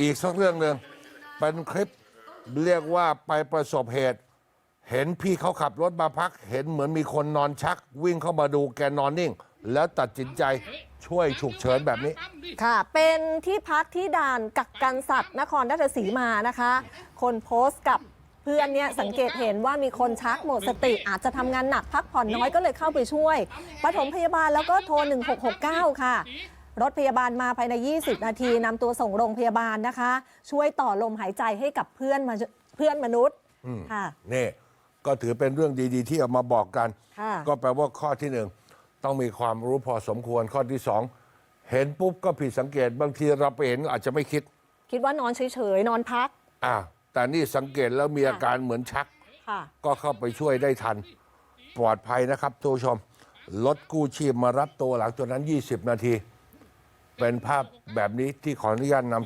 อีกสักเรื่องหนึ่งเป็นคลิปเรียกว่าไปประสบเหตุ เห็นพี่เขาขับรถมาพัก เห็นเหมือนมีคนนอนชัก วิ่งเข้ามาดูแกนอนนิ่ง แล้วตัดสินใจช่วยฉุกเฉินแบบนี้ ค่ะ เป็นที่พักที่ด่านกักกันสัตว์นครราชสีมานะคะ คนโพสต์กับเพื่อนเนี่ยสังเกตเห็นว่ามีคนชักหมดสติ อาจจะทำงานหนักพักผ่อนน้อยก็เลยเข้าไปช่วยปฐมพยาบาลแล้วก็โทร 1669 ค่ะ รถพยาบาลมาภายใน 20 นาทีนำตัวส่งโรงพยาบาลนะคะ ช่วยต่อลมหายใจให้กับเพื่อนมาเพื่อนมนุษย์ค่ะ นี่ก็ถือเป็นเรื่องดีๆ ที่เอามาบอกกัน ค่ะ ก็แปลว่าข้อที่หนึ่งต้องมีความรู้พอสมควรข้อที่สองเห็นปุ๊บก็ผิดสังเกตบางทีเราไปเห็นอาจจะไม่คิด คิดว่านอนเฉยๆ นอนพักอ่าแต่นี่สังเกตแล้วมีอาการเหมือนชัก ค่ะ ก็เข้าไปช่วยได้ทัน ปลอดภัยนะครับทุกผู้ชม รถกู้ชีพมารับตัวหลังจากนั้น 20 นาที เป็นภาพแบบนี้ที่ขออนุญาตนำ